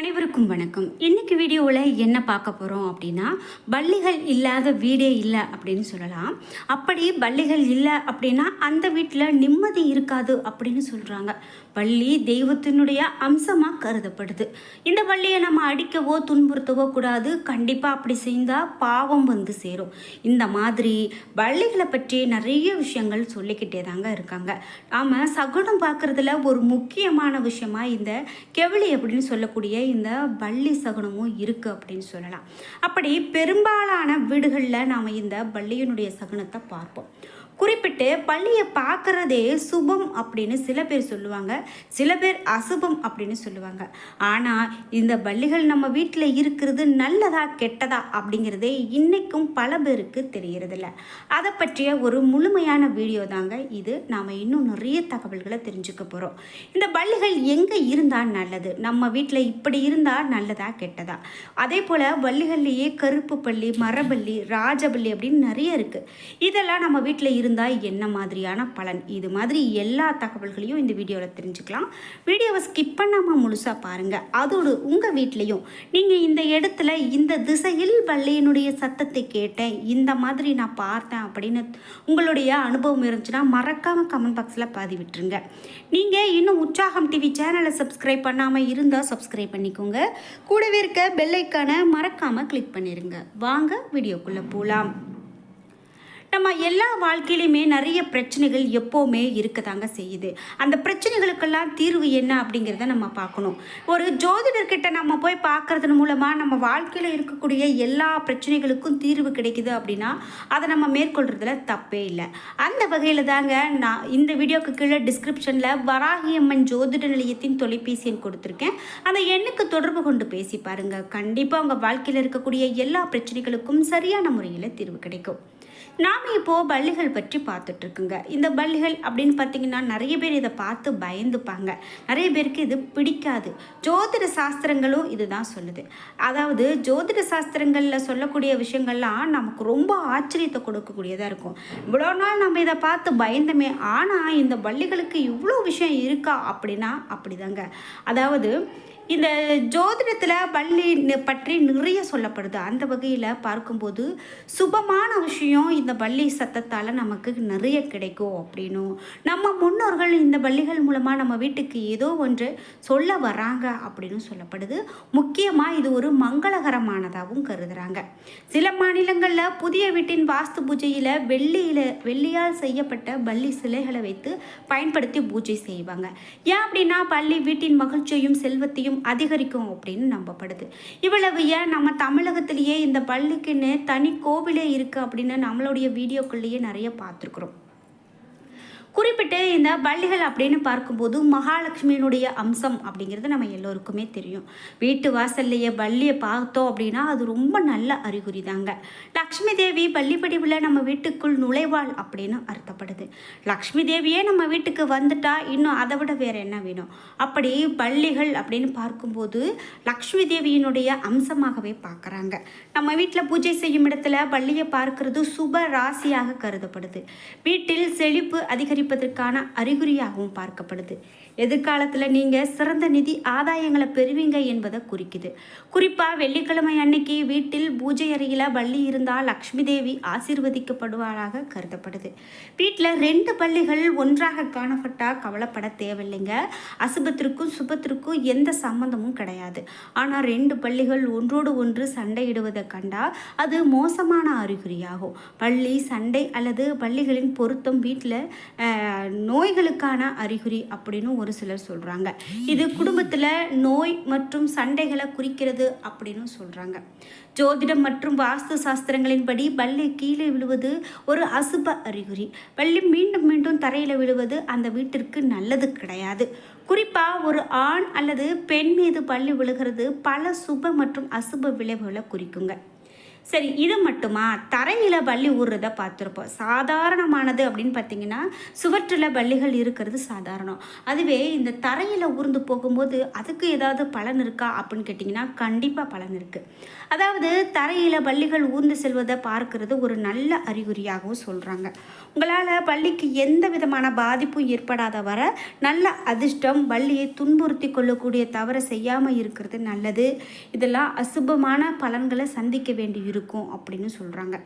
அனைவருக்கும் வணக்கம். இன்றைக்கி வீடியோவில் என்ன பார்க்க போகிறோம் அப்படின்னா பள்ளிகள் இல்லாத வீடே இல்லை அப்படின்னு சொல்லலாம். அப்படி பள்ளிகள் இல்லை அப்படின்னா அந்த வீட்டில் நிம்மதி இருக்காது அப்படின்னு சொல்கிறாங்க பள்ளி தெய்வத்தினுடைய அம்சமாக கருதப்படுது. இந்த பள்ளியை நம்ம அடிக்கவோ துன்புறுத்தவோ கூடாது. கண்டிப்பாக அப்படி செய்தால் பாவம் வந்து சேரும். இந்த மாதிரி பள்ளிகளை பற்றி நிறைய விஷயங்கள் சொல்லிக்கிட்டே தாங்க இருக்காங்க. நாம் சகுனம் பார்க்குறதுல ஒரு முக்கியமான விஷயமா இந்த கெவிலி அப்படின்னு சொல்லக்கூடிய இந்த பள்ளி சகுனமும் இருக்குது அப்படின்னு சொல்லலாம். அப்படி பெரும்பாலான வீடுகளில் நாம் இந்த பள்ளியினுடைய சகுனத்தை பார்ப்போம். குறிப்பிட்டு பள்ளியை பார்க்குறதே சுபம் அப்படின்னு சில பேர் சொல்லுவாங்க. சில பேர் அசுபம் அப்படின்னு சொல்லுவாங்க. ஆனால் இந்த பள்ளிகள் நம்ம வீட்டில் இருக்கிறது நல்லதா கெட்டதா அப்படிங்கிறதே இன்றைக்கும் பல பேருக்கு தெரியறதில்ல. அதை பற்றிய ஒரு முழுமையான வீடியோ தாங்க இது. நாம் இன்னும் நிறைய தகவல்களை தெரிஞ்சுக்க போகிறோம் இந்த பள்ளிகள் எங்கே இருந்தால் நல்லது? நம்ம வீட்டில் இப்படி இருந்தால் நல்லதா கெட்டதா? அதே போல் பள்ளிகள்லேயே கருப்பு பள்ளி மரபள்ளி ராஜபள்ளி அப்படின்னு நிறைய இருக்குது இதெல்லாம் நம்ம வீட்டில் இருந்தால் என்ன மாதிரியான பலன்? இது மாதிரி எல்லா தகவல்களையும் இந்த வீடியோவில் தெரிஞ்சுக்கலாம். வீடியோவை ஸ்கிப் பண்ணாமல் முழுசாக பாருங்கள் அதோடு உங்கள் வீட்லேயும் நீங்கள் இந்த இடத்துல இந்த திசையில் வள்ளியினுடைய சத்தத்தை கேட்டேன் இந்த மாதிரி நான் பார்த்தேன் அப்படின்னு உங்களுடைய அனுபவம் இருந்துச்சுன்னா மறக்காமல் கமெண்ட் பாக்ஸில் பதிவிட்டுருங்க. நீங்கள் இன்னும் உற்சாகம் டிவி சேனலை சப்ஸ்கிரைப் பண்ணாமல் இருந்தால் சப்ஸ்கிரைப் பண்ணிக்கோங்க. கூடவே இருக்க பெல்லைக்கான மறக்காமல் கிளிக் பண்ணிடுங்க வாங்க வீடியோக்குள்ளே போகலாம் நம்ம எல்லா வாழ்க்கையிலையுமே நிறைய பிரச்சனைகள் எப்போவுமே இருக்கதாங்க செய்யுது. அந்த பிரச்சனைகளுக்கெல்லாம் தீர்வு என்ன அப்படிங்கிறத நம்ம பார்க்கணும். ஒரு ஜோதிடர்கிட்ட நம்ம போய் பார்க்கறது மூலமாக நம்ம வாழ்க்கையில் இருக்கக்கூடிய எல்லா பிரச்சனைகளுக்கும் தீர்வு கிடைக்குது அப்படின்னா அதை நம்ம மேற்கொள்கிறதுல தப்பே இல்லை. அந்த வகையில் தாங்க நான் இந்த வீடியோக்கு கீழே டிஸ்கிரிப்ஷனில் வராகியம்மன் ஜோதிட நிலையத்தின் தொலைபேசி எண் கொடுத்துருக்கேன். அந்த எண்ணுக்கு தொடர்பு கொண்டு பேசி பாருங்கள் கண்டிப்பாக உங்கள் வாழ்க்கையில் இருக்கக்கூடிய எல்லா பிரச்சனைகளுக்கும் சரியான முறையில் தீர்வு கிடைக்கும். நாம் இப்போது பள்ளிகள் பற்றி பார்த்துட்ருக்குங்க. இந்த பள்ளிகள் அப்படின்னு பார்த்தீங்கன்னா நிறைய பேர் இதை பார்த்து பயந்துப்பாங்க. நிறைய பேருக்கு இது பிடிக்காது. ஜோதிட சாஸ்திரங்களும் இதுதான் சொல்லுது. அதாவது ஜோதிட சாஸ்திரங்களில் சொல்லக்கூடிய விஷயங்கள்லாம் நமக்கு ரொம்ப ஆச்சரியத்தை கொடுக்கக்கூடியதாக இருக்கும். இவ்வளோ நாள் நம்ம இதை பார்த்து பயந்தமே ஆனால் இந்த பள்ளிகளுக்கு இவ்வளோ விஷயம் இருக்கா அப்படின்னா அப்படிதாங்க. அதாவது இந்த ஜோதிடத்தில் பள்ளி பற்றி நிறைய சொல்லப்படுது. அந்த வகையில் பார்க்கும்போது சுபமான விஷயம் இந்த பள்ளி சத்தத்தால் நமக்கு நிறைய கிடைக்கும் அப்படின்னும் நம்ம முன்னோர்கள் இந்த பள்ளிகள் மூலமாக நம்ம வீட்டுக்கு ஏதோ ஒன்று சொல்ல வராங்க அப்படின்னு சொல்லப்படுது. முக்கியமாக இது ஒரு மங்களகரமானதாகவும் கருதுகிறாங்க சில மாநிலங்களில் புதிய வீட்டின் வாஸ்து பூஜையில் வெள்ளியில் வெள்ளியால் செய்யப்பட்ட பள்ளி சிலைகளை வைத்து பயன்படுத்தி பூஜை செய்வாங்க. ஏன் அப்படின்னா பள்ளி வீட்டின் மகிழ்ச்சியையும் செல்வத்தையும் அதிகரிக்கும் அப்படின்னு நம்பப்படுது. இவ்வளவு ஏன் நம்ம தமிழகத்திலேயே இந்த பள்ளிக்குன்னு தனி கோவிலே இருக்குது அப்படின்னு நம்மளுடைய வீடியோக்குள்ளேயே நிறைய பார்த்துருக்குறோம். குறிப்பிட்டு இந்த பள்ளிகள் அப்படின்னு பார்க்கும்போது மகாலட்சுமியினுடைய அம்சம் அப்படிங்கிறது நம்ம எல்லோருக்குமே தெரியும். வீட்டு வாசல்லையே பள்ளியை பார்த்தோம் அப்படின்னா அது ரொம்ப நல்ல அறிகுறி தாங்க. லக்ஷ்மி தேவி பள்ளிப்படிவில் நம்ம வீட்டுக்குள் நுழைவாள் அப்படின்னு அர்த்தப்படுது. லக்ஷ்மி தேவியே நம்ம வீட்டுக்கு வந்துட்டா இன்னும் அதை விட வேற என்ன வேணும்? அப்படி பள்ளிகள் அப்படின்னு பார்க்கும்போது லக்ஷ்மி தேவியினுடைய அம்சமாகவே பார்க்குறாங்க. நம்ம வீட்டில் பூஜை செய்யும் இடத்துல பள்ளியை பார்க்கறது சுப ராசியாக கருதப்படுது. வீட்டில் செழிப்பு அதிகரிப்பதற்கான அறிகுறியாகவும் பார்க்கப்படுது. எதிர்காலத்தில் நீங்கள் சிறந்த நிதி ஆதாயங்களை பெறுவீங்க என்பதை குறிக்குது. குறிப்பாக வெள்ளிக்கிழமை அன்னைக்கு வீட்டில் பூஜை அறையில் பள்ளி இருந்தால் லக்ஷ்மி தேவி ஆசீர்வதிக்கப்படுவாராக கருதப்படுது. வீட்டில் ரெண்டு பள்ளிகள் ஒன்றாக காணப்பட்டால் கவலைப்பட தேவையில்லைங்க. அசுபத்திற்கும் சுபத்திற்கும் எந்த சம்மந்தமும் கிடையாது. ஆனால் ரெண்டு பள்ளிகள் ஒன்றோடு ஒன்று சண்டையிடுவதை கண்டால் அது மோசமான அறிகுறியாகும். பள்ளி சண்டை அல்லது பள்ளிகளின் பொருத்தம் வீட்டில் நோய்களுக்கான அறிகுறி அப்படின்னு ஒரு சிலர் சொல்கிறாங்க இது குடும்பத்தில் நோய் மற்றும் சண்டைகளை குறிக்கிறது அப்படின்னு சொல்கிறாங்க ஜோதிடம் மற்றும் வாஸ்து சாஸ்திரங்களின்படி பள்ளி கீழே விழுவது ஒரு அசுப அறிகுறி. பள்ளி மீண்டும் மீண்டும் தரையில் விழுவது அந்த வீட்டிற்கு நல்லது கிடையாது. குறிப்பாக ஒரு ஆண் அல்லது பெண் மீது பள்ளி விழுகிறது பல சுப மற்றும் அசுப விளைவுகளை குறிக்குங்க. சரி இது மட்டுமா? தரையில் பள்ளி ஊறுறத பார்த்துருப்போம். சாதாரணமானது அப்படின்னு பார்த்தீங்கன்னா சுவற்றில் பள்ளிகள் இருக்கிறது சாதாரணம். அதுவே இந்த தரையில் ஊர்ந்து போகும்போது அதுக்கு ஏதாவது பலன் இருக்கா அப்படின்னு கேட்டிங்கன்னா கண்டிப்பாக பலன் இருக்குது அதாவது தரையில் பள்ளிகள் ஊர்ந்து செல்வதை பார்க்கறது ஒரு நல்ல அறிகுறியாகவும் சொல்கிறாங்க உங்களால் பள்ளிக்கு எந்த விதமான பாதிப்பும் ஏற்படாத வர நல்ல அதிர்ஷ்டம் பள்ளியை துன்புறுத்தி கொள்ளக்கூடிய தவறை செய்யாமல் இருக்கிறது நல்லது. இதெல்லாம் அசுபமான பலன்களை சந்திக்க வேண்டி இருக்கும் அப்படின்னு சொல்கிறாங்க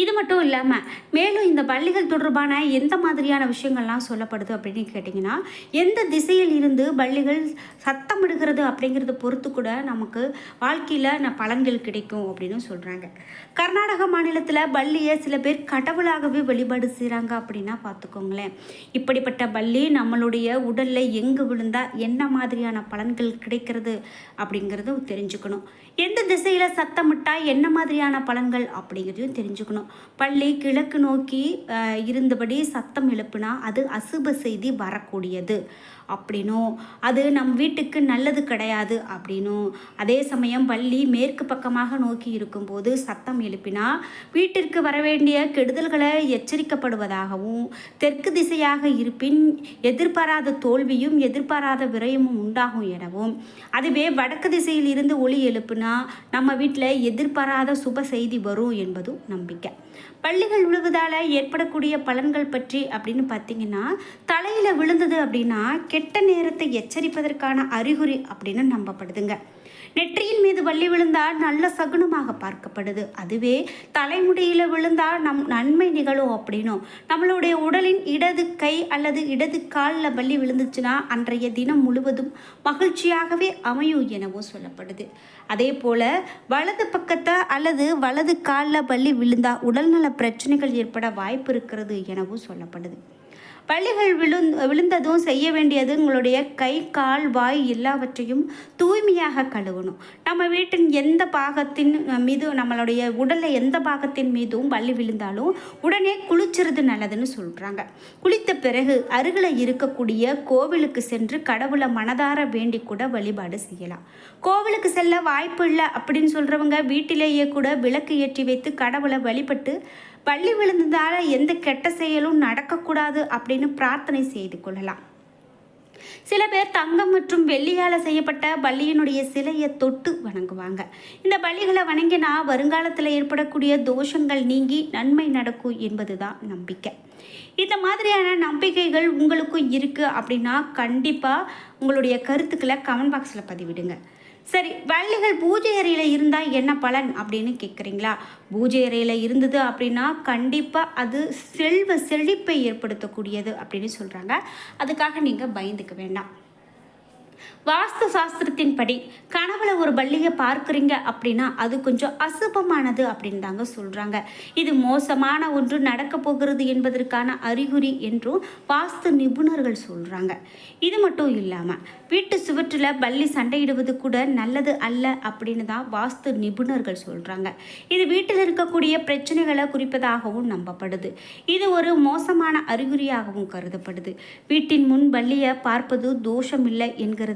இது மட்டும் இல்லாமல் மேலும் இந்த பள்ளிகள் தொடர்பான எந்த மாதிரியான விஷயங்கள்லாம் சொல்லப்படுது அப்படின்னு கேட்டிங்கன்னா எந்த திசையில் இருந்து பள்ளிகள் சத்தமிடுகிறது அப்படிங்கிறத பொறுத்து கூட நமக்கு வாழ்க்கையில் ந பலன்கள் கிடைக்கும் அப்படின்னு சொல்கிறாங்க கர்நாடக மாநிலத்தில் பள்ளியை சில பேர் கடவுளாகவே வழிபாடு செய்கிறாங்க அப்படின்னா பார்த்துக்கோங்களேன் இப்படிப்பட்ட பள்ளி நம்மளுடைய உடலில் எங்கே விழுந்தால் என்ன மாதிரியான பலன்கள் கிடைக்கிறது அப்படிங்கிறதும் தெரிஞ்சுக்கணும். எந்த திசையில் சத்தமிட்டால் என்ன மாதிரியான பலன்கள் அப்படிங்கிறதையும் தெரிஞ்சுக்கணும். பள்ளி கிழக்கு நோக்கி இருந்தபடி சத்தம் எழுப்புனா அது அசுப செய்தி வரக்கூடியது. அப்படின்னும் அது நம் வீட்டுக்கு நல்லது கிடையாது அப்படின்னும். அதே சமயம் பள்ளி மேற்கு பக்கமாக நோக்கி இருக்கும்போது சத்தம் எழுப்பினா வீட்டிற்கு வர வேண்டிய கெடுதல்களை எச்சரிக்கப்படுவதாகவும் தெற்கு திசையாக இருப்பின் எதிர்பாராத தோல்வியும் எதிர்பாராத விரயமும் உண்டாகும் எனவும். அதுவே வடக்கு திசையில் இருந்து ஒளி எழுப்புனா நம்ம வீட்டில் எதிர்பாராத சுப செய்தி வரும் என்பதும் நம்பிக்கை. பள்ளிகள் விழுவதால் ஏற்படக்கூடிய பலன்கள் பற்றி அப்படின்னு பார்த்தீங்கன்னா தலையில் விழுந்தது அப்படின்னா கெட்ட நேரத்தை எச்சரிப்பதற்கான அறிகுறி அப்படின்னு நம்பப்படுதுங்க. நெற்றியின் மீது வள்ளி விழுந்தால் நல்ல சகுனமாக பார்க்கப்படுது. அதுவே தலைமுடியில் விழுந்தால் நம் நன்மை நிகழும் அப்படின்னும். நம்மளுடைய உடலின் இடது கை அல்லது இடது காலில் வள்ளி விழுந்துச்சுன்னா அன்றைய தினம் முழுவதும் மகிழ்ச்சியாகவே அமையும் எனவும் சொல்லப்படுது. அதே போல் வலது பக்கத்தை அல்லது வலது காலில் வள்ளி விழுந்தால் உடல்நல பிரச்சனைகள் ஏற்பட வாய்ப்பு இருக்கிறது எனவும் சொல்லப்படுது. பள்ளிகள் விழுந் விழுந்ததும் செய்ய வேண்டியது உங்களுடைய கை கால் வாய் எல்லாவற்றையும் தூய்மையாக கழுவணும். நம்ம வீட்டின் எந்த பாகத்தின் மீது நம்மளுடைய உடலில் எந்த பாகத்தின் மீதும் பள்ளி விழுந்தாலும் உடனே குளிச்சுறது நல்லதுன்னு சொல்கிறாங்க குளித்த பிறகு அருகில் இருக்கக்கூடிய கோவிலுக்கு சென்று கடவுளை மனதார வேண்டி கூட வழிபாடு செய்யலாம். கோவிலுக்கு செல்ல வாய்ப்பு இல்லை அப்படின்னு சொல்கிறவங்க வீட்டிலேயே கூட விளக்கு ஏற்றி வைத்து கடவுளை வழிபட்டு பள்ளி விழுந்ததால் எந்த கெட்ட செயலும் நடக்கக்கூடாது அப்படின்னு பிரார்த்தனை செய்து கொள்ளலாம். சில பேர் தங்கம் மற்றும் வெள்ளியால் செய்யப்பட்ட பள்ளியினுடைய சிலையை தொட்டு வணங்குவாங்க. இந்த பள்ளிகளை வணங்கினா வருங்காலத்தில் ஏற்படக்கூடிய தோஷங்கள் நீங்கி நன்மை நடக்கும் என்பதுதான் நம்பிக்கை. இந்த மாதிரியான நம்பிக்கைகள் உங்களுக்கும் இருக்குது அப்படின்னா கண்டிப்பாக உங்களுடைய கருத்துக்களை கமெண்ட் பாக்ஸில் பதிவிடுங்க. சரி வள்ளிகள் பூஜை அறையில் இருந்தால் என்ன பலன் அப்படின்னு கேட்குறீங்களா பூஜை அறையில் இருந்தது அப்படின்னா கண்டிப்பாக அது செல்வ செழிப்பை ஏற்படுத்தக்கூடியது அப்படின்னு சொல்கிறாங்க அதுக்காக நீங்கள் பயந்துக்க வேண்டாம். வாஸ்து சாஸ்திரத்தின்படி கனவுல ஒரு பள்ளியை பார்க்குறீங்க அப்படின்னா அது கொஞ்சம் அசுபமானது அப்படின்னு தாங்க சொல்கிறாங்க இது மோசமான ஒன்று நடக்க போகிறது என்பதற்கான அறிகுறி என்றும் வாஸ்து நிபுணர்கள் சொல்கிறாங்க இது மட்டும் இல்லாமல் வீட்டு சுவற்றில் பள்ளி சண்டையிடுவது கூட நல்லது அல்ல அப்படின்னு தான் வாஸ்து நிபுணர்கள் சொல்கிறாங்க இது வீட்டில் இருக்கக்கூடிய பிரச்சனைகளை குறிப்பதாகவும் நம்பப்படுது. இது ஒரு மோசமான அறிகுறியாகவும் கருதப்படுது. வீட்டின் முன் பள்ளியை பார்ப்பது தோஷம் இல்லை என்கிறது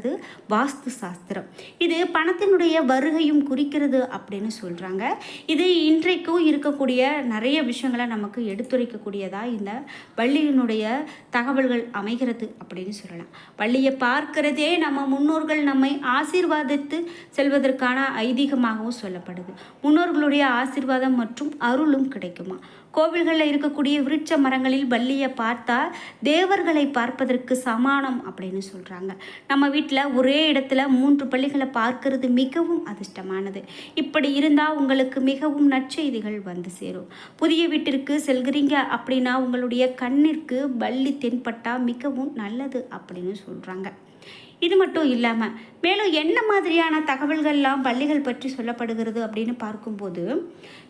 வாஸ்து சாஸ்திரம். இது பணத்தினுடைய வருகையும் குறிக்கிறது அப்படின்னு சொல்கிறாங்க இது இன்றைக்கும் இருக்கக்கூடிய நிறைய விஷயங்களை நமக்கு எடுத்துரைக்கக்கூடியதாக இந்த பள்ளியினுடைய தகவல்கள் அமைகிறது அப்படின்னு சொல்லலாம். பள்ளியை பார்க்கிறதே நம்ம முன்னோர்கள் நம்மை ஆசீர்வாதித்து செல்வதற்கான ஐதீகமாகவும் சொல்லப்படுது. முன்னோர்களுடைய ஆசீர்வாதம் மற்றும் அருளும் கிடைக்குமா? கோவில்களில் இருக்கக்கூடிய விருட்ச மரங்களில் பள்ளியை பார்த்தா தேவர்களை பார்ப்பதற்கு சமானம் அப்படின்னு சொல்கிறாங்க நம்ம வீட்டில் ஒரே இடத்துல மூன்று பள்ளிகளை பார்க்கறது மிகவும் அதிர்ஷ்டமானது. இப்படி இருந்தால் உங்களுக்கு மிகவும் நற்செய்திகள் வந்து சேரும். புதிய வீட்டிற்கு செல்கிறீங்க அப்படின்னா உங்களுடைய கண்ணிற்கு பள்ளி தென்பட்டால் மிகவும் நல்லது அப்படின்னு சொல்கிறாங்க இது மட்டும் இல்லாமல் மேலும் என்ன மாதிரியான தகவல்கள்லாம் பள்ளிகள் பற்றி சொல்லப்படுகிறது அப்படின்னு பார்க்கும்போது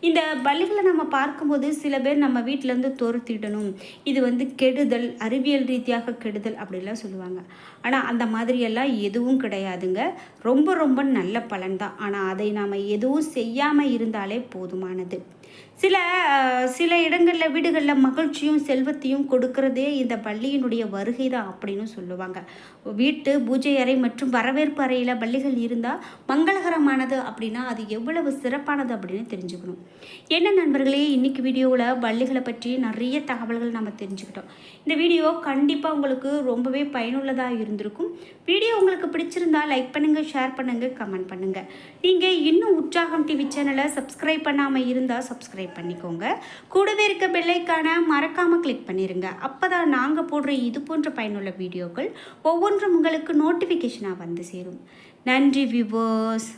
இந்த பள்ளிகளை நம்ம பார்க்கும்போது சில பேர் நம்ம வீட்டிலேருந்து துரத்திடணும். இது வந்து கெடுதல் அறிவியல் ரீதியாக கெடுதல் அப்படிலாம் சொல்லுவாங்க. ஆனால் அந்த மாதிரியெல்லாம் எதுவும் கிடையாதுங்க. ரொம்ப ரொம்ப நல்ல பலன் தான். ஆனால் அதை நாம் எதுவும் செய்யாமல் இருந்தாலே போதுமானது. சில சில இடங்களில் வீடுகளில் மகிழ்ச்சியும் செல்வத்தையும் கொடுக்கறதே இந்த பள்ளியினுடைய வருகை தான் அப்படின்னு சொல்லுவாங்க. வீட்டு பூஜை அறை மற்றும் வரவேற்பு அறையில் பள்ளிகள் இருந்தால் மங்களகரமானது அப்படின்னா அது எவ்வளவு சிறப்பானது அப்படின்னு தெரிஞ்சுக்கணும். என்ன நண்பர்களே இன்னைக்கு வீடியோவில் பள்ளிகளை பற்றி நிறைய தகவல்கள் நம்ம தெரிஞ்சுக்கிட்டோம். இந்த வீடியோ கண்டிப்பாக உங்களுக்கு ரொம்பவே பயனுள்ளதாக இருந்திருக்கும். வீடியோ உங்களுக்கு பிடிச்சிருந்தா லைக் பண்ணுங்கள் ஷேர் பண்ணுங்கள் கமெண்ட் பண்ணுங்கள் நீங்கள் இன்னும் உற்சாகம் டிவி சேனலை சப்ஸ்கிரைப் பண்ணாமல் இருந்தால் சப்ஸ்கிரைப் சப்ஸ்கிரைப் பண்ணிக்கோங்க. கூடவே இருக்க பெல்லைக்கான மறக்காமல் கிளிக் பண்ணிடுங்க அப்போ தான் நாங்கள் போடுற இது போன்ற பயனுள்ள வீடியோக்கள் ஒவ்வொன்றும் உங்களுக்கு நோட்டிஃபிகேஷனாக வந்து சேரும். நன்றி வியூவர்ஸ்